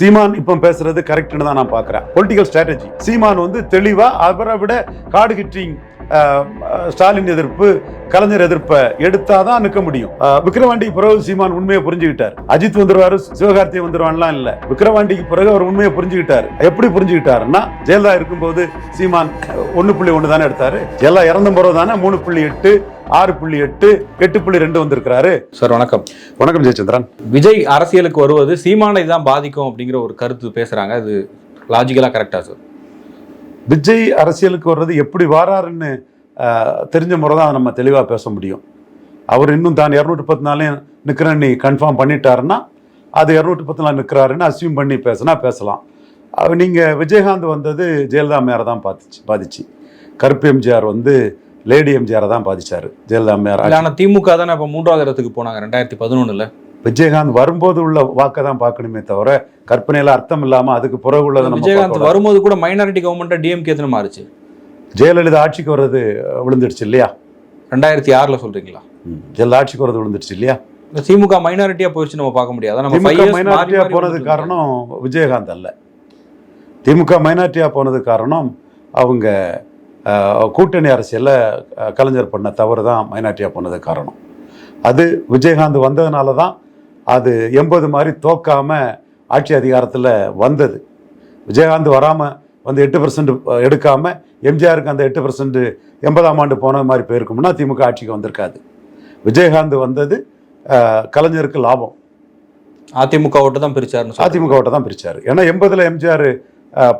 சீமான் இப்போ பேசுறது கரெக்ட்னு தான் நான் பார்க்குறேன். பொலிட்டிக்கல் ஸ்ட்ராட்டஜி சீமான் வந்து தெளிவா அவரை விட காடு கிட்டிங் ஸ்டாலின் எதிர்ப்பு கலைஞர் எதிர்ப்பை எடுத்தாதான் நிற்க முடியும். விக்ரவாண்டி பிறகு சீமான் உண்மையை புரிஞ்சுக்கிட்டார். அஜித் வந்துருவாரு சிவகார்த்திகை வந்துருவான்லாம் இல்ல. விக்ரவாண்டிக்கு பிறகு அவர் உண்மையை புரிஞ்சுக்கிட்டார். எப்படி புரிஞ்சுக்கிட்டாருன்னா ஜெயலலிதா இருக்கும்போது சீமான் ஒன்னு புள்ளி ஒன்று தானே எடுத்தாரு. ஜெயலலிதா இறந்த பிறகு தானே மூணு புள்ளி எட்டு ஆறு புள்ளி எட்டு எட்டு புள்ளி ரெண்டு வந்திருக்கிறாரு. சார் வணக்கம். வணக்கம் ஜெயச்சந்திரன். விஜய் அரசியலுக்கு வருவது சீமானை தான் பாதிக்கும் அப்படிங்கிற ஒரு கருத்து பேசுறாங்க. அது லாஜிக்கலா கரெக்டா சார்? விஜய் அரசியலுக்கு வர்றது எப்படி வாராருன்னு தெரிஞ்ச முறை தான் நம்ம தெளிவாக பேச முடியும். அவர் இன்னும் தான் இரநூத்தி பத்து நாளையும் நிற்கிறேன்னு கன்ஃபார்ம் பண்ணிட்டாருன்னா அது இரநூத்தி பத்து நாள் நிற்கிறாருன்னு அசியூம் பண்ணி பேசினா பேசலாம். அவர் நீங்கள் விஜயகாந்த் வந்தது ஜெயலலிதா மேரை தான் பாதிச்சு பாதிச்சு. கருப்பு எம்ஜிஆர் வந்து லேடி எம்ஜிஆரை தான் பாதிச்சார் ஜெயலலிதா மேயர் இல்ல ஆனா திமுக தானே இப்ப மூன்றாவது இடத்துக்கு போனாங்க ரெண்டாயிரத்தி பதினொன்னுல. விஜயகாந்த் வரும்போது உள்ள வாக்கை தான் பார்க்கணுமே தவிர கற்பனையில அர்த்தம் இல்லாமல் அதுக்கு பிறகு உள்ளதை விஜயகாந்த். வரும்போது கூட மைனாரிட்டி கவர்மெண்ட் டிஎம்கே எத்தனை மாறுச்சு. ஜெயலலிதா ஆட்சிக்கு வர்றது விழுந்துடுச்சு இல்லையா? ரெண்டாயிரத்தி ஆறுல சொல்றீங்களா? ஜெயலலிதா ஆட்சிக்கு வர்றது விழுந்துடுச்சு இல்லையா? திமுக மைனாரிட்டியா போயிடுச்சு நம்ம பார்க்க முடியாது. நம்ம five திமுக years மாறி மைனாரிட்டியா மாறி போனது காரணம் விஜயகாந்த் அல்ல. திமுக மைனாரிட்டியா போனது காரணம் அவங்க கூட்டணி அரசியல்ல கலைஞர் பண்ண தவறு தான் மைனாரிட்டியா போனது காரணம். அது விஜயகாந்த் வந்ததுனால தான் அது எண்பது மாதிரி தோக்காம ஆட்சி அதிகாரத்தில் வந்தது. விஜயகாந்த் வராமல் வந்து எட்டு பர்சன்ட் எடுக்காம எம்ஜிஆருக்கு அந்த எட்டு பர்சன்ட் எண்பதாம் ஆண்டு போன மாதிரி போயிருக்கும்னா திமுக ஆட்சிக்கு வந்திருக்காது. விஜயகாந்த் வந்தது கலைஞருக்கு லாபம். அதிமுக ஓட்டு தான் சொல்றீங்க. அதிமுக ஓட்டை தான் பிரிச்சாரு. ஏன்னா எண்பதுல எம்ஜிஆர்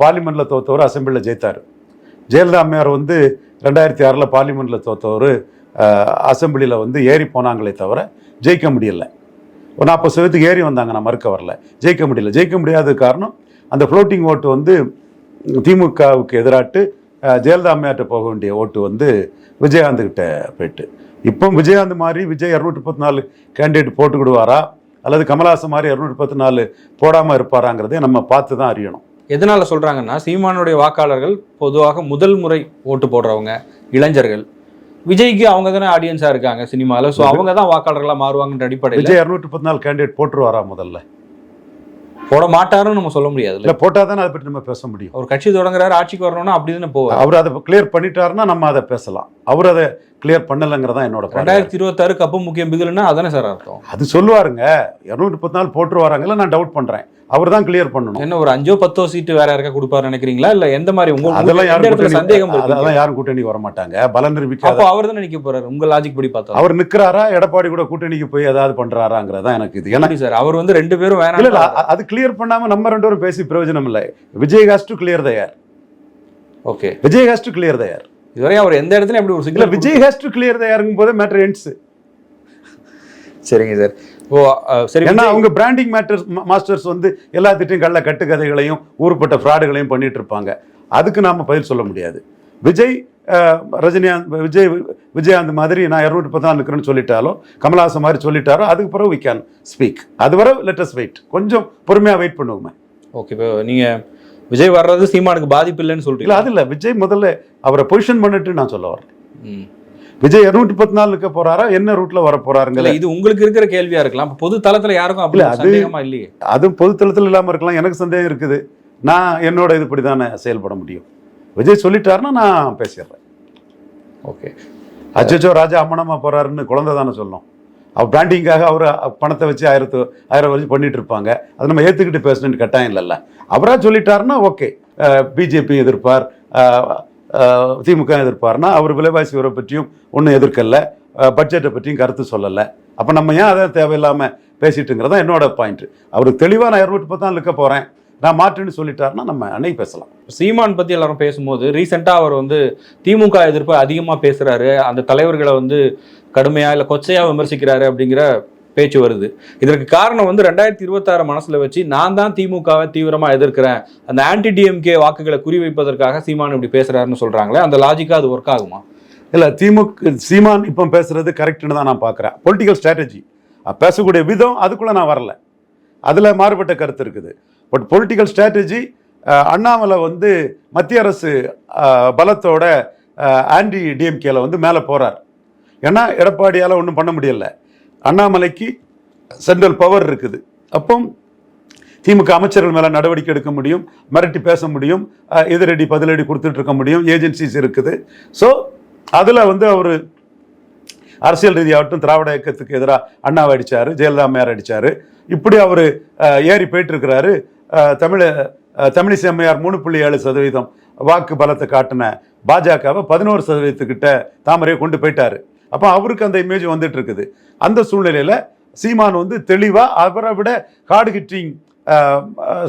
பார்லிமெண்ட்ல தோத்தவர் அசெம்பிளியில் ஜெயித்தார். ஜெயலலிதா அம்மையார் வந்து ரெண்டாயிரத்தி ஆறில் பார்லிமெண்ட்டில் தோத்தவர் அசெம்பிளியில் வந்து ஏறி போனாங்களே தவிர ஜெயிக்க முடியல. ஒரு நாற்பது சதவீதத்துக்கு ஏறி வந்தாங்க நான் மறுக்க வரல. ஜெயிக்க முடியல. ஜெயிக்க முடியாத காரணம் அந்த ஃப்ளோட்டிங் ஓட்டு வந்து திமுகவுக்கு எதிராட்டு ஜெயலலிதா அம்மையார்ட்ட போக வேண்டிய ஓட்டு வந்து விஜயகாந்த்கிட்ட போயிட்டு. இப்போ விஜயகாந்த் மாதிரி விஜய் இரநூற்றி முப்பத்தி நாலு கேண்டிடேட் போட்டுக்கிடுவாரா? அல்லது கமலஹாசன் மாதிரி இரநூற்றி பத்து நாலு போடாமல் இருப்பாராங்கிறதை நம்ம பார்த்து தான் அறியணும். எதனால சொல்றாங்கன்னா சீமானுடைய வாக்காளர்கள் பொதுவாக முதல் முறை ஓட்டு போடுறவங்க இளைஞர்கள். விஜய்க்கு அவங்க தானே ஆடியன்ஸா இருக்காங்க சினிமால. சோ அவங்க தான் வாக்காளர்களா மாறுவாங்கன்ற அடிப்படையில் விஜய் இரநூற்றி பத்து நாலு கேண்டிடேட் போட்டுருவாரா முதல்ல? போட மாட்டாருன்னு நம்ம சொல்ல முடியாது. இல்லை போட்டால் தானே அதை பற்றி நம்ம பேச முடியும். ஒரு கட்சி தொடங்குறாரு ஆட்சிக்கு வரணும்னா அப்படி தானே போவார். அவர் அதை கிளியர் பண்ணிட்டாருன்னா நம்ம அதை பேசலாம். அவர் அதை கிளியர் பண்ணலைங்கிறதா என்னோட. ரெண்டாயிரத்தி இருபத்தாறு கப்பு முக்கியம் பிகில்னா அதானே சார் அர்த்தம். அது சொல்லுவாருங்க. இரநூற்றி பத்து நாள் போட்டுருவாராங்கல்ல நான் டவுட் பண்றேன். அவர் தான் கிளியர் பண்ணணும். என்ன ஒரு அஞ்சோ பத்தோ சீட்டு வேற யாருக்கா கொடுப்பாரு நினைக்கிறீங்களா? இல்ல எந்த மாதிரி உங்க அதெல்லாம் யாரும் சந்தேகம்? அதெல்லாம் யாரும் கூட்டணி வர மாட்டாங்க பலம் நிரூபிக்காத அப்போ அவர் தான் நிக்க போறாரு? உங்க லாஜிக் படி பார்த்தா. அவர் நிக்கிறாரா? எடப்பாடி கூட கூட்டணிக்கு போய் ஏதாவது பண்றாராங்கிறதா எனக்கு இது. எப்படி சார் அவர் வந்து ரெண்டு பேரும் இல்ல இல்ல. அது கிளியர் பண்ணாம நம்ம ரெண்டு பேரும் பேசி பிரயோஜனம் இல்லை. விஜய் ஹாஸ் டு கிளியர் தயார் okay Vijay has to clear தயார் இதுவரை அவர் எந்த இடத்துல எப்படி ஒரு signal Vijay has to clear தயாருங்கும் போது மேட்டர் எண்ட்ஸ் சரிங்க சார். ஓ சரி ஏன்னா அவங்க பிராண்டிங் மேட்டர்ஸ் மாஸ்டர்ஸ் வந்து எல்லாத்திட்டையும் கள்ள கட்டுக்கதைகளையும் ஊருப்பட்ட ஃப்ராடுகளையும் பண்ணிட்டு இருப்பாங்க அதுக்கு நாம பதில் சொல்ல முடியாது. விஜய் ரஜினிகாந்த் விஜய் விஜயகாந்த் மாதிரி நான் இரநூத்தி பத்து நாள் இருக்கிறேன்னு சொல்லிட்டாலோ கமலஹாசன் மாதிரி சொல்லிட்டாரோ அதுக்கு பிறகு வி கேன் ஸ்பீக் அதுவரை லெட்டஸ் வெயிட் கொஞ்சம் பொறுமையா வெயிட் பண்ணுவோமே. ஓகே இப்போ நீங்க விஜய் வர்றது சீமானுக்கு பாதிப்பு இல்லைன்னு இல்ல சொல்றீங்க அது இல்ல. விஜய் முதல்ல அவரை பொசிஷன் பண்ணிட்டு நான் சொல்ல வரேன். ம். விஜய் இருநூற்றி பத்து நாள் இருக்க போறாரா? என்ன ரூட்ல வர இல்ல போறாருங்கிற இது உங்களுக்கு இருக்கிற கேள்வியா இருக்கலாம். பொது தளத்துல யாருக்கும் அப்படி சந்தேகமா இல்லையே? அது பொதுத்தளத்தில் இல்லாம இருக்கலாம். எனக்கு சந்தேகம் இருக்குது. நான் என்னோட இது இப்படி தானே செயல்பட முடியும். விஜய் சொல்லிட்டாருன்னா நான் பேசிடுறேன். ஓகே. அச்சோ ராஜா அம்மனமா போறாருன்னு குழந்தை தானே சொல்லணும். அவர் பிராண்டிங்காக அவர் பணத்தை வச்சு ஆயிரத்து ஆயிரம் வச்சு பண்ணிட்டு இருப்பாங்க. அதை நம்ம ஏத்துக்கிட்டு பேசணும்னு கட்டாயம் இல்லைல்ல. அவரா சொல்லிட்டாருன்னா ஓகே. பிஜேபி எதிர்ப்பார். திமுக எதிர்ப்பார்னா அவர் விலைவாசி உரை பற்றியும் ஒன்றும் எதிர்க்கல. பட்ஜெட்டை பற்றியும் கருத்து சொல்லலை. அப்போ நம்ம ஏன் அதை தேவையில்லாமல் தான் என்னோட பாயிண்ட் அவருக்கு தெளிவாக நான் இரநூத்தி பத்து இருக்க போகிறேன் நான் மாற்றுன்னு சொல்லிட்டாருன்னா நம்ம அன்னைக்கு பேசலாம். சீமான் பற்றி எல்லாரும் பேசும்போது ரீசெண்டாக அவர் வந்து திமுக எதிர்ப்பு அதிகமாக பேசுகிறாரு அந்த தலைவர்களை வந்து கடுமையாக இல்லை கொச்சையாக விமர்சிக்கிறாரு அப்படிங்கிற பேச்சு வருது. இதற்கு காரணம் வந்து ரெண்டாயிரத்தி இருபத்தாறு மனசில் வச்சு நான் தான் திமுகவை தீவிரமாக எதிர்க்கிறேன். அந்த ஆன்டி டிஎம்கே வாக்குகளை குறிவைப்பதற்காக சீமான் இப்படி பேசுகிறாருன்னு சொல்கிறாங்களே அந்த லாஜிக்காக அது ஒர்க் ஆகுமா? இல்லை திமுக சீமான் இப்போ பேசுறது கரெக்டுன்னு தான் நான் பார்க்குறேன். பொலிட்டிக்கல் ஸ்ட்ராட்டஜி பேசக்கூடிய விதம் அதுக்குள்ளே நான் வரல. அதில் மாறுபட்ட கருத்து இருக்குது. பட் பொலிட்டிக்கல் ஸ்ட்ராட்டஜி அண்ணாமலை வந்து மத்திய அரசு பலத்தோட ஆன்டி டிஎம்கேல வந்து மேலே போகிறார் ஏன்னா எடப்பாடியால் ஒன்றும் பண்ண முடியலை. அண்ணாமலைக்கு சென்ட்ரல் பவர் இருக்குது. அப்போ திமுக அமைச்சர்கள் மேலே நடவடிக்கை எடுக்க முடியும் மிரட்டி பேச முடியும் எதிரடி பதிலடி கொடுத்துட்டு இருக்க முடியும் ஏஜென்சிஸ் இருக்குது. ஸோ அதில் வந்து அவர் அரசியல் ரீதியாகட்டும் திராவிட இயக்கத்துக்கு எதிராக அண்ணாவை அடித்தார் ஜெயலலிதா அம்மையார் அடித்தார் இப்படி அவர் ஏறி போயிட்டுருக்கிறாரு தமிழ தமிழிசை அம்மையார் மூணு புள்ளி ஏழு சதவீதம் வாக்கு பலத்தை காட்டின பாஜகவை பதினோரு சதவீதத்துக்கிட்ட தாமரையை கொண்டு போயிட்டாரு. அப்போ அவருக்கு அந்த இமேஜ் வந்துட்டு இருக்குது அந்த சூழ்நிலையில் சீமான் வந்து தெளிவாக அவரை விட காடு கிட்டிங்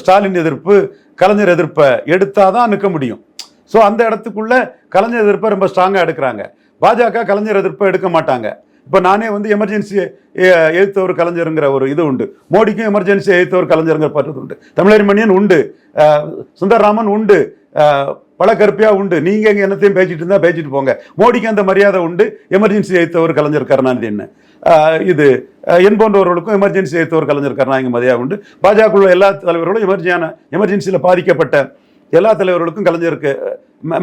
ஸ்டாலின் எதிர்ப்பு கலைஞர் எதிர்ப்பை எடுத்தால் தான் நிற்க முடியும். ஸோ அந்த இடத்துக்குள்ள கலைஞர் எதிர்ப்பை ரொம்ப ஸ்ட்ராங்காக எடுக்கிறாங்க. பாஜக கலைஞர் எதிர்ப்பை எடுக்க மாட்டாங்க. இப்போ நானே வந்து எமர்ஜென்சி எழுத்தவர் கலைஞருங்கிற ஒரு இது உண்டு. மோடிக்கும் எமர்ஜென்சி எழுத்தவர் கலைஞருங்கிற பற்றது உண்டு. தமிழறிமணியன் உண்டு. சுந்தரராமன் உண்டு. பல கருப்பையாக உண்டு. நீங்கள் எங்கே என்னத்தையும் பேசிட்டு இருந்தால் பேசிட்டு போங்க. மோடிக்கு அந்த மரியாதை உண்டு. எமர்ஜென்சி எழுத்தவர் கலைஞர் கருணாநிதி என்ன? இது என் போன்றவர்களுக்கும் எமர்ஜென்சி எழுத்தவர் கலைஞர் கருணாநிதி மரியாதை உண்டு. பாஜக உள்ள எல்லா தலைவர்களும் எமர்ஜியான எமர்ஜென்சியில் பாதிக்கப்பட்ட எல்லா தலைவர்களுக்கும் கலைஞருக்கு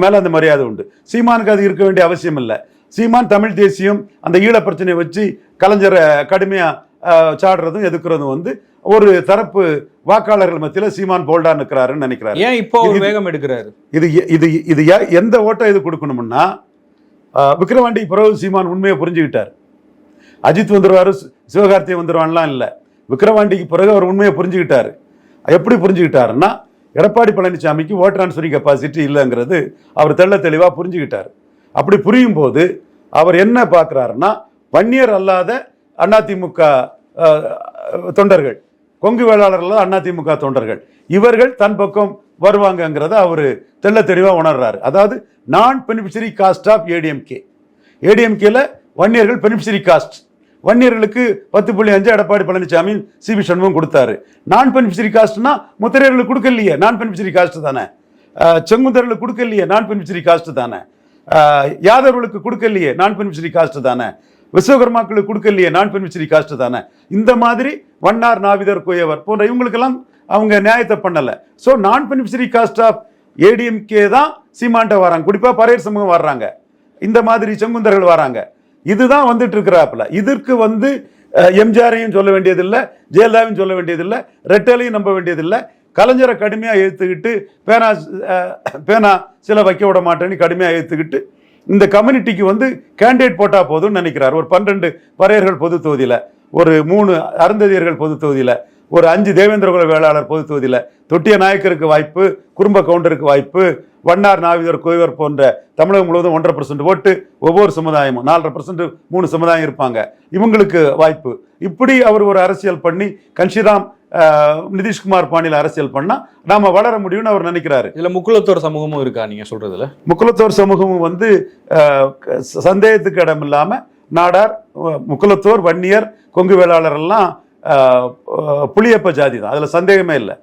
மேலே அந்த மரியாதை உண்டு. சீமானுக்கு அது இருக்க வேண்டிய அவசியம் இல்லை சீமான் தமிழ் தேசியம் அந்த ஈழ பிரச்சனையை வச்சு கலைஞரை கடுமையாக சாடுறதும் எதுக்குறதும் வந்து ஒரு தரப்பு வாக்காளர்கள் மத்தியில சீமான் போல்டா நிற்கிறாருன்னு நினைக்கிறாரு. ஏன் இப்போ வேகம் எடுக்கிறாரு? இது இது இது எந்த ஓட்டை இது கொடுக்கணும்னா அஹ், விக்கிரவாண்டி பிறகு சீமான் உண்மையை புரிஞ்சுக்கிட்டார். அஜித் வந்துருவாரு சி- சிவகார்த்திகேயன் வந்துருவான்லாம் இல்லை. விக்கிரவாண்டிக்கு பிறகு அவர் உண்மையை புரிஞ்சுக்கிட்டாரு. எப்படி புரிஞ்சுக்கிட்டாருன்னா எடப்பாடி பழனிசாமிக்கு ஓட் டிரான்ஸ்ஃபரிங் கெப்பாசிட்டி இல்லைங்கிறது அவர் தெள்ள தெளிவாக புரிஞ்சுக்கிட்டார். அப்படி புரியும் போது அவர் என்ன பார்க்குறாருன்னா வன்னியர் அல்லாத அதிமுக தொண்டர்கள். கொங்கு வேளாளர்கள் திமுக தொண்டர்கள். இவர்கள் தன் பக்கம் வருவாங்கங்கிறத அவர் தெள்ள தெளிவாக உணர்றாரு. அதாவது நான் பெனிஃபிஷரி காஸ்ட் ஆஃப் ஏடிஎம்கே. ஏடிஎம்கேல வன்னியர்கள் பெனிஃபிஷரி காஸ்ட். வன்னியர்களுக்கு பத்து புள்ளி அஞ்சு எடப்பாடி பழனிசாமி சிபி சண்முகம் கொடுத்தாரு. நான் பெனிஃபிஷரி காஸ்ட்னா முத்திரையர்களுக்கு கொடுக்கலையே. நான் பெனிஃபிஷரி காஸ்ட் தானே. செங்குந்தர்களுக்கு கொடுக்கலையே. நான் பெனிஃபிஷரி காஸ்ட் தானே. யாதவர்களுக்கு கொடுக்கலையே. நான் பெனிஃபிஷரி காஸ்ட் தானே. விஸ்வகர்மாக்களுக்கு கொடுக்கலையே நான் பெனிஃபிஷரி காஸ்ட் தானே? இந்த மாதிரி வண்ணார் நாவிதர் குயவர் போன்ற இவங்களுக்கெல்லாம் அவங்க நியாயத்தை பண்ணலை. ஸோ நான் பெனிஃபிஷரி காஸ்ட் ஆஃப் ஏடிஎம்கே தான் சீமான்ட்ட வராங்க. குறிப்பாக பரையர் சமூகம் வர்றாங்க. இந்த மாதிரி செங்குந்தர்கள் வராங்க. இதுதான் வந்துட்டு இருக்கிறாப்புல இதற்கு வந்து எம்ஜிஆரையும் சொல்ல வேண்டியதில்லை ஜெயலலிதாவையும் சொல்ல வேண்டியதில்லை ரெட்டலையும் நம்ப வேண்டியதில்லை. கலைஞரை கடுமையாக ஏற்றுக்கிட்டு பேனா பேனா சில வைக்க விட மாட்டேன்னு கடுமையாக ஏற்றுக்கிட்டு இந்த கம்யூனிட்டிக்கு வந்து கேண்டிடேட் போட்டால் போதும்னு நினைக்கிறார். ஒரு பன்னெண்டு பறையர்கள் பொது தொகுதியில் ஒரு மூணு அருந்ததியர்கள் பொது தொகுதியில் ஒரு அஞ்சு தேவேந்திரகுல வேளாளர் பொது தொகுதியில் தொட்டிய நாயக்கருக்கு வாய்ப்பு குடும்ப கவுண்டருக்கு வாய்ப்பு வண்ணார் நாவிதர் கோய்வர் போன்ற தமிழகம் முழுவதும் ஒன்றரை பர்சன்ட் ஓட்டு ஒவ்வொரு சமுதாயமும் நாலரை பர்சன்ட் மூணு சமுதாயம் இருப்பாங்க. இவங்களுக்கு வாய்ப்பு. இப்படி அவர் ஒரு அரசியல் பண்ணி கன்ஷிராம் நிதிஷ்குமார் பாணியில் அரசியல் பண்ணா நாம வளர முடியும்னு அவர் நினைக்கிறாரு. இதுல முக்குலத்தோர் சமூகமும் இருக்கா நீங்க சொல்றதுல? முக்குலத்தோர் சமூகமும் வந்து சந்தேகத்துக்கு இடம் இல்லாம நாடார் முக்குலத்தோர் வன்னியர் கொங்கு வேளாளர் எல்லாம் புளியப்ப ஜாதி தான். அதுல சந்தேகமே இல்லை.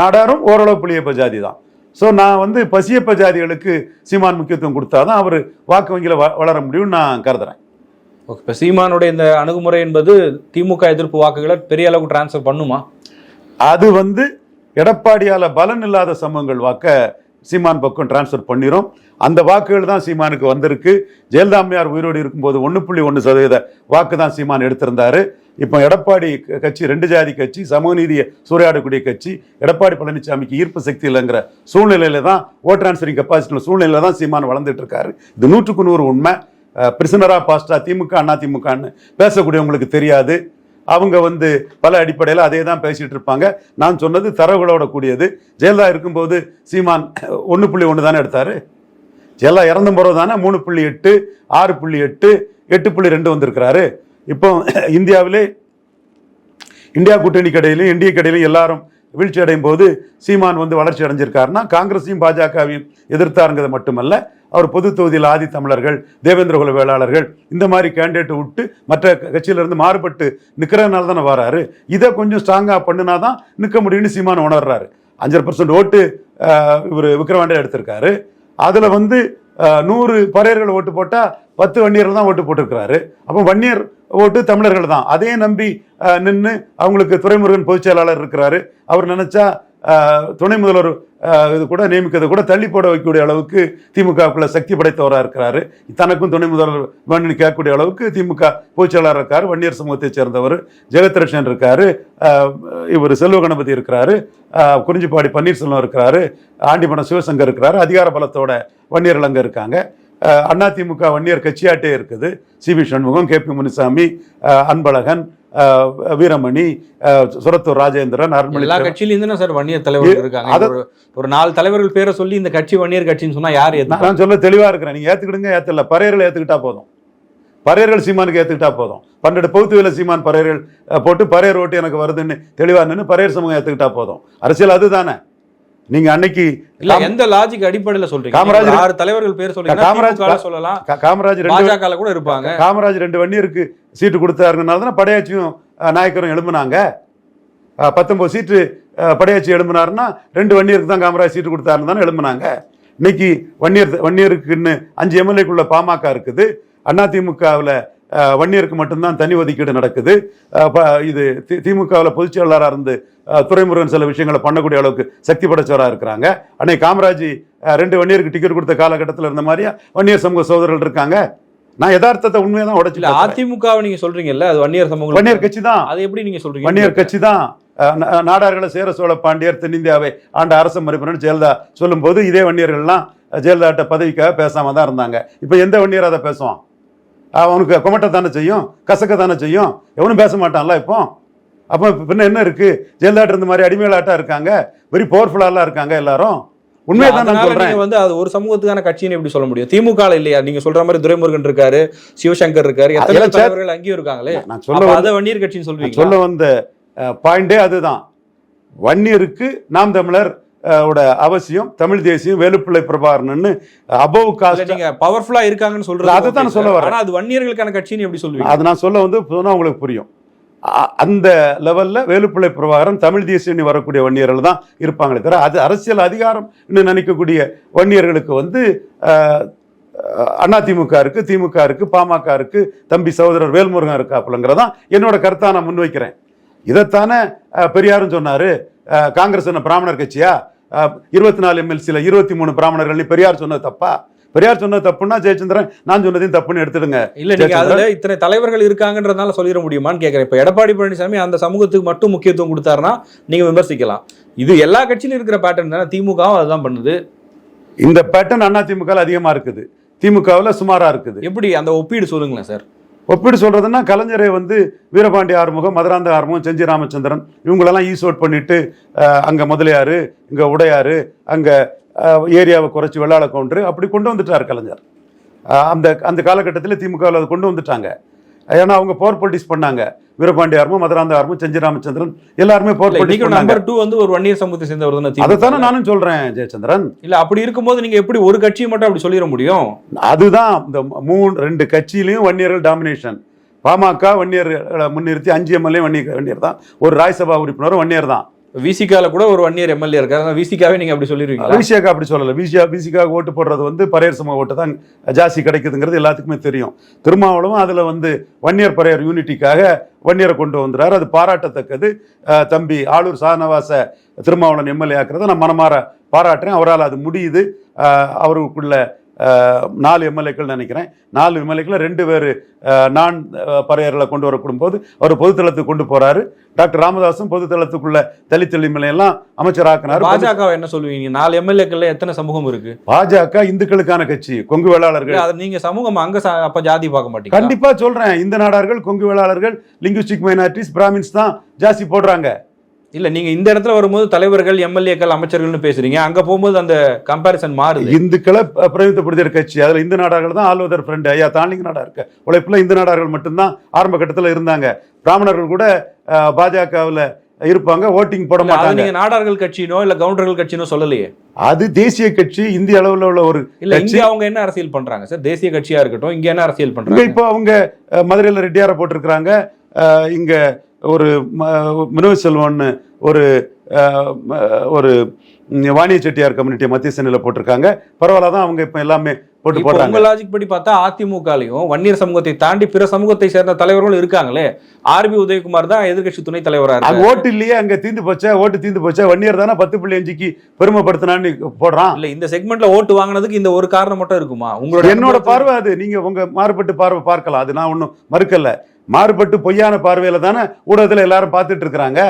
நாடாரும் ஓரளவு புளியப்ப ஜாதி தான். ஸோ நான் வந்து பசியப்ப ஜாதிகளுக்கு சீமான் முக்கியத்துவம் கொடுத்தாதான் அவர் வாக்கு வங்கியில் வ- வளர முடியும்னு நான் கருதுறேன். ஓகே இப்போ சீமானுடைய இந்த அணுகுமுறை என்பது திமுக எதிர்ப்பு வாக்குகளை பெரிய அளவுக்கு டிரான்ஸ்ஃபர் பண்ணுமா? அது வந்து எடப்பாடியால பலன் இல்லாத சமூகங்கள் வாக்க சீமான் பக்கம் டிரான்ஸ்ஃபர் பண்ணிரும். அந்த வாக்குகள் தான் சீமானுக்கு வந்திருக்கு. ஜெயலலிதா அம்மையார் உயிரோடு இருக்கும்போது ஒன்று புள்ளி ஒன்று சதவீத வாக்கு தான் சீமான் எடுத்திருந்தாரு. இப்போ எடப்பாடி கட்சி ரெண்டு ஜாதி கட்சி சமூக நீதியை சூறையாடக்கூடிய கட்சி எடப்பாடி பழனிசாமிக்கு ஈர்ப்பு சக்தி இல்லைங்கிற சூழ்நிலையில தான் ஓட் டிரான்ஸ்ஃபரிங் கெப்பாசிட்டி சூழ்நிலையில தான் சீமான் வளர்ந்துட்டு இருக்காரு. இது நூற்றுக்கு நூறு உண்மை. பிரிசனரா பாஸ்டா திமுக அண்ணா திமுகன்னு பேசக்கூடியவங்களுக்கு தெரியாது. அவங்க வந்து பல அடிப்படையில் அதே தான் பேசிகிட்டு இருப்பாங்க. நான் சொன்னது தரவுகளோட கூடியது. ஜெயலலிதா இருக்கும்போது சீமான் ஒன்று புள்ளி ஒன்று தானே எடுத்தார்? ஜெயலலிதா இறந்த போகிறது தானே மூணு புள்ளி எட்டு ஆறு புள்ளி எட்டு எட்டு புள்ளி ரெண்டு வந்திருக்கிறாரு. இப்போ இந்தியாவிலே இந்தியா கூட்டணி கடையிலும் இந்திய கடையிலும் எல்லாரும் வீழ்ச்சி அடையும் போது சீமான் வந்து வளர்ச்சி அடைஞ்சிருக்காருன்னா காங்கிரஸையும் பாஜகவையும் எதிர்த்தாருங்கிறது மட்டுமல்ல அவர் பொது தொகுதியில் ஆதி தமிழர்கள் தேவேந்திரகுல வேளாளர்கள் இந்த மாதிரி கேண்டிடேட்டை விட்டு மற்ற கட்சியிலிருந்து மாறுபட்டு நிற்கிறதுனால தானே வராரு. இதை கொஞ்சம் ஸ்ட்ராங்காக பண்ணினா தான் நிற்க முடியும்னு சீமான் உணர்றாரு. அஞ்சரை பர்சன்ட் ஓட்டு இவர் விக்ரவாண்டே எடுத்திருக்காரு. அதில் வந்து நூறு பறையர்கள் ஓட்டு போட்டால் பத்து வன்னியர்கள் தான் ஓட்டு போட்டிருக்கிறாரு. அப்போ வன்னியர் ஓட்டு தமிழர்கள் தான் அதே நம்பி நின்று அவங்களுக்கு துரைமுருகன் பொதுச் செயலாளர் இருக்கிறாரு. அவர் நினச்சா துணை முதல்வர் இது கூட நியமிக்கிறதை கூட தள்ளி போட வைக்கக்கூடிய அளவுக்கு திமுகவுக்குள்ள சக்தி படைத்தவராக இருக்கிறாரு. தனக்கும் துணை முதல்வர் வேணும்னு கேட்கக்கூடிய அளவுக்கு திமுக பொதுச்செயலாளர் இருக்கார் வன்னியர் சமூகத்தைச் சேர்ந்தவர் ஜெகத்ரட்சன் இருக்காரு இவர் செல்வ கணபதி இருக்கிறாரு குறிஞ்சிப்பாடி பன்னீர்செல்வம் இருக்கிறாரு ஆண்டிமடம் சிவசங்கர் இருக்கிறாரு அதிகார பலத்தோட வன்னியர் அங்கே இருக்காங்க. அதிமுக வன்னியர் கட்சியாட்டே இருக்குது. CV Shanmugam K P Munusamy Anbazhagan Veeramani Surathur Rajendran Arunmozhi எல்லா கட்சியில இருந்து சார் வன்னியர் தலைவர்கள் இருக்காங்க? ஒரு- நாலு தலைவர்கள் பேரை சொல்லி இந்த கட்சி வன்னியர் கட்சின்னு சொன்னா யார் நான் சொல்ல தெளிவா இருக்கிறேன். நீங்க ஏத்துக்கிடுங்க ஏத்தல. பறையர்கள் ஏத்துக்கிட்டா போதும். பறையர்கள் சீமானுக்கு ஏத்துக்கிட்டா போதும். பன்னெண்டு பௌத்துவில சீமான் பறையர்கள் போட்டு பறையர் ஓட்டு எனக்கு வருதுன்னு தெளிவா நின்று பறையர் சமூகம் ஏத்துக்கிட்டா போதும். அரசியல் அதுதானே. நீங்க அன்னைக்கு இல்ல எந்த லாஜிக் அடிப்படையில சொல்றீங்க? காமராஜர் ஆறு தலைவர்கள் பேர் சொல்றீங்க காமராஜ் சொல்லலாம். காமராஜ் ரெண்டு பாஜக கூட இருப்பாங்க. காமராஜ் ரெண்டு வன்னியருக்கு சீட்டு கொடுத்தாருனால தானே படையாச்சியும் நாயக்கரும் எழும்புனாங்க. அஹ், பத்தொன்பது சீட்டு படையாச்சி எழும்பினாருன்னா ரெண்டு வன்னியருக்கு தான் காமராஜ் சீட்டு கொடுத்தாருன்னு தானே எழும்புனாங்க. இன்னைக்கு வன்னியர் வன்னியருக்குன்னு அஞ்சு எம்எல்ஏக்குள்ள பாமக இருக்குது. அதிமுகவில் வன்னியருக்கு மட்டும்தான் தனி ஒதுக்கீடு நடக்குது. இது திமுகவில் பொதுச் செயலாளராக இருந்து அஹ், துரைமுருகன் சில விஷயங்களை பண்ணக்கூடிய அளவுக்கு சக்தி படைச்சவராக இருக்கிறாங்க. அன்னைக்கு காமராஜ் ரெண்டு வன்னியருக்கு டிக்கெட் கொடுத்த காலகட்டத்தில் இருந்த மாதிரியா வன்னியர் சமூக சோதரர்கள் இருக்காங்க? நான் யதார்த்தத்தை உண்மையை தான் உடச்சு இல்ல அதிமுகவை நீங்க சொல்றீங்கல்ல அது வன்னியர் சமூகம் வன்னியர் கட்சி தான் அது எப்படி நீங்க சொல்றீங்க? வன்னியர் கட்சி தான் நாடார்களை சேர சோழ பாண்டியர் தென்னிந்தியாவை ஆண்ட அரச மறுப்பினர் ஜெயலலிதா சொல்லும்போது இதே வன்னியர்கள்லாம் ஜெயலலிதாட்ட பதவிக்காக பேசாம தான் இருந்தாங்க. இப்போ எந்த வன்னியர் அதை பேசுவான்? அவனுக்கு குமட்ட தானே செய்யும் கசக்க தானே செய்யும். எவனும் பேச மாட்டான்ல இப்போ? அப்போ பின்ன என்ன இருக்கு? ஜெயலலிதா இருந்த மாதிரி அடிமைகளாட்டா இருக்காங்க? வெரி பவர்ஃபுல்லாலாம் இருக்காங்க எல்லாரும். உண்மையை தான் சொல்றேன். வந்து அது ஒரு சமூகத்துக்கான கட்சின்னு எப்படி சொல்ல முடியும்? திமுக இல்லையா? நீங்க சொல்ற மாதிரி துரைமுருகன் இருக்காரு சிவசங்கர் இருக்காரு எத்தனை தலைவர்கள் அங்கேயும் இருக்காங்களே? நான் சொல்ல அதை வன்னியர் கட்சின்னு நான் சொல்வீங்க சொல்ல வந்த பாயிண்டே அதுதான். வன்னியருக்கு நாம் தமிழர் அவசியம் தமிழ் தேசியம் வேலுப்பிள்ளை பிரபாகரன் அபவ் காஸ்ட் நீங்க பவர்ஃபுல்லா இருக்காங்கன்னு சொல்றது நான் சொல்ல. வரேன். அது வன்னியர்களுக்கான கட்சின்னு எப்படி சொல்வீங்க அது நான் சொல்ல வந்து சொன்னா உங்களுக்கு புரியும் அந்த லெவல்ல வேலுப்பிள்ளை பிரபாகரன் தமிழ் தேசியம் வரக்கூடிய வன்னியர்கள் தான் இருப்பாங்களே தவிர அது அரசியல் அதிகாரம் நினைக்கக்கூடிய வன்னியர்களுக்கு வந்து அஹ், அதிமுக இருக்கு திமுக இருக்கு பாமக இருக்கு தம்பி சகோதரர் வேல்முருகன் இருக்காப்புலங்கிறதான் என்னோட கருத்தா நான் முன்வைக்கிறேன் இதைத்தானே பெரியாரும் சொன்னாரு காங்கிரஸ் என்ன பிராமணர் கட்சியா இருபத்தி நாலு எம்எல்சியில் இருபத்தி மூணு பிராமணர்கள். பெரியார் சொன்னது தப்பா? பெரியார் சொன்னது தப்புன்னா ஜெயச்சந்திரன் நான் சொன்னதையும் தப்புன்னு எடுத்துடுங்க. இல்ல நீங்க ஜெயச்சந்திரன். அதுல இத்தனை தலைவர்கள் இருக்காங்கன்றதுனால சொல்லிட முடியுமான்னு கேக்குறேன். இப்ப எடப்பாடி பழனிசாமி அந்த சமூகத்துக்கு மட்டும் முக்கியத்துவம் கொடுத்தாருன்னா நீங்க விமர்சிக்கலாம். இது எல்லா கட்சியிலும் இருக்கிற பேட்டர்ன் தானே? திமுகவும் அதுதான் பண்ணுது. இந்த பேட்டர்ன் அதிமுக அதிகமா இருக்குது. திமுகவில் சுமாரா இருக்குது. எப்படி? அந்த ஒப்பீடு சொல்லுங்களேன் சார். ஒப்பீடு சொல்கிறதுன்னா கலைஞரை வந்து வீரபாண்டி ஆறுமுகம் மதுராந்த ஆறுமுகம் செஞ்சி ராமச்சந்திரன் இவங்களெல்லாம் ஈசோட் பண்ணிட்டு அங்கே முதலியார் இங்கே உடையார் அங்கே ஏரியாவை குறைச்சி வெள்ளாள கொண்டு அப்படி கொண்டு வந்துட்டார் கலைஞர். அந்த அந்த காலகட்டத்தில் திமுகவில் அதை கொண்டு வந்துட்டாங்க. ஏன்னா அவங்க போர் பொலிட்டிக்ஸ் பண்ணாங்க. வீரபாண்டி ஆர்மும் மதுராந்த ஆர்மும் செஞ்சி ராமச்சந்திரன் எல்லாருமே போர் பண்ணாங்க நம்பர் டூ வந்து ஒரு வன்னியர் சமூகத்தை சேர்ந்தவர் தானே திமுக. அதைத்தானே நானும் சொல்றேன் ஜெயச்சந்திரன். இல்ல அப்படி இருக்கும்போது நீங்க எப்படி ஒரு கட்சியை மட்டும் அப்படி சொல்லிட முடியும்? அதுதான் இந்த மூணு ரெண்டு கட்சியிலையும் வன்னியர்கள் டாமினேஷன் பாமக வன்னியர் முன்னிறுத்தி அஞ்சு எம்எல்ஏ வன்னியர் வன்னியர் தான். ஒரு ராஜ்சபா உறுப்பினரும் வன்னியர் தான். விசிகால கூட ஒரு வன்னியர் எம்எல்ஏ இருக்காரு. விசிகாவே நீங்க அப்படி சொல்லிருக்கீங்க விசிகாக்கு அப்படி சொல்லலை. விசிகா விசிகாக்கு ஓட்டு போடுறது வந்து பரையர் சமூக ஓட்டு தான் ஜாஸ்தி கிடைக்குதுங்கிறது எல்லாத்துக்குமே தெரியும். திருமாவளவும் அதில் வந்து வன்னியர் பரையர் யூனிட்டிக்காக வன்னியரை கொண்டு வந்துறாரு அது பாராட்டத்தக்கது. தம்பி ஆளூர் சானவாச திருமாவளவன் எம்எல்ஏ ஆக்குறதை நான் மனமாற பாராட்டுறேன். அவரால் அது முடியுது. அவருக்குள்ள நாலு எம்எல்ஏக்கள் நினைக்கிறேன். நாலு எம்எல்ஏக்கள் ரெண்டு பேர் நான் பறையர்களை கொண்டு வரக்கூடும் போது அவர் பொதுத்தளத்துக்கு கொண்டு போறாரு. டாக்டர் ராமதாசும் பொதுத்தளத்துக்குள்ள தலித் எல்லாம் அமைச்சராக்கினார். பாஜக என்ன சொல்லுவீங்க? நாலு எம்எல்ஏக்கள்ல எத்தனை சமூகம் இருக்கு? பாஜக இந்துக்களுக்கான கட்சி கொங்கு வேளாளர்கள். நீங்க சமூகம் அங்க அப்ப ஜாதி பார்க்க மாட்டீங்க கண்டிப்பா சொல்றேன். இந்த நாடார்கள் கொங்கு வேளாளர்கள் லிங்குஸ்டிக் மைனாரிட்டிஸ் பிராமின்ஸ் தான் ஜாஸ்தி போடுறாங்க. இல்ல நீங்க இந்த இடத்துல வரும்போது தலைவர்கள் எம்எல்ஏக்கள் அமைச்சர்கள்னு பேசுறீங்க. அங்க போகும்போது அந்த கம்பாரிசன் மாறுது. இந்துக்களை ப- பிரதிநிதித்துவப்படுத்திய கட்சி. அதுல இந்து நாடார்கள் தான் ஆல்வதர் ஃப்ரெண்ட் ஐயா தாண்டிங்க நாடா இருக்கு. உழைப்புல இந்து நாடார்கள் மட்டும்தான் ஆரம்ப கட்டத்துல இருந்தாங்க. பிராமணர்கள் கூட பாஜகவில் இருப்பாங்க ஓட்டிங் போட மாட்டாங்க. நீங்க நாடார்கள் கட்சினோ இல்ல கவுண்டர்கள் கட்சினோ சொல்லலையே? அது தேசிய கட்சி இந்திய அளவுல உள்ள ஒரு இல்ல இங்க அவங்க என்ன அரசியல் பண்றாங்க சார்? தேசிய கட்சியா இருக்கட்டும் இங்க என்ன அரசியல் பண்றாங்க? இப்போ அவங்க மதுரையில ரெட்டியாரை போட்டிருக்கிறாங்க. இங்க ஒரு ம- வினோத் செல்வன்னு ஒரு ஒரு வாணிய செட்டியார் கம்யூனிட்டி மத்திய சென்னையில் போட்டிருக்காங்க. பரவாயில்ல தான் அவங்க இப்போ எல்லாமே போட்டு போடுறாங்க. உங்க லாஜிக் படி பார்த்தா அதிமுகலையும் வன்னியர் சமூகத்தை தாண்டி பிற சமூகத்தை சேர்ந்த தலைவர்களும் இருக்காங்களே. ஆர்பி உதயகுமார் தான் எதிர்க்கட்சி துணைத் தலைவரா அங்க ஓட்டு இல்லையே அங்க தீந்து போச்சா ஓட்டு தீந்து போச்சா வன்னியர் தானே பத்து புள்ளி அஞ்சுக்கு பெருமைப்படுத்தினான்னு போடுறான். இல்ல இந்த செக்மெண்ட்ல ஓட்டு வாங்குனதுக்கு இந்த ஒரு காரணம் மட்டும் இருக்குமா? உங்களோட என்னோட பார்வை அது. நீங்க உங்க மாறுபட்டு பார்வை பார்க்கலாம். அது நான் ஒன்றும் மறுக்கல. மாறுபட்டு பொய்யான பார்வையில தானே ஊடகத்துல எல்லாரும் பார்த்துட்டு இருக்கிறாங்க.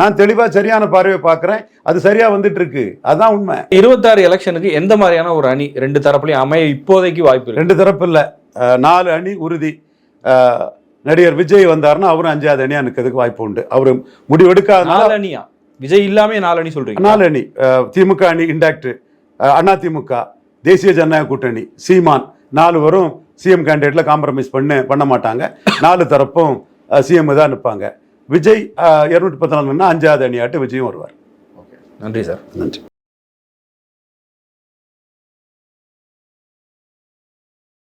நான் தெளிவா சரியான பார்வையை பார்க்கறேன். அது சரியா வந்துட்டு இருக்கு அதான் உண்மை. இருபத்தாறு எலெக்ஷனுக்கு எந்த மாதிரியான ஒரு அணி ரெண்டு தரப்புலயும் அமைய இப்போதைக்கு வாய்ப்பு ரெண்டு தரப்பு இல்ல. நாலு அணி உறுதி. நடிகர் விஜய் வந்தாருன்னா அவரும் அஞ்சாவது அணியா நிற்கிறதுக்கு வாய்ப்பு உண்டு. அவரு முடிவெடுக்காதனால நாலு அணியா? விஜய் இல்லாம நாலு அணி சொல்றீங்க. நாலு அணி. திமுக அணி இண்டாக்ட் அண்ணா திமுக தேசிய ஜனநாயக கூட்டணி சீமான் நாலு வரும். சிஎம் கேண்டிடேட்ல காம்ப்ரமைஸ் பண்ண பண்ண மாட்டாங்க. நாலு தரப்பும் சிஎம் தான் நிற்பாங்க விஜய் இருநூத்தி பத்து நாலு அஞ்சாவது அணியாட்டு விஜயும் வருவார். நன்றி சார். நன்றி.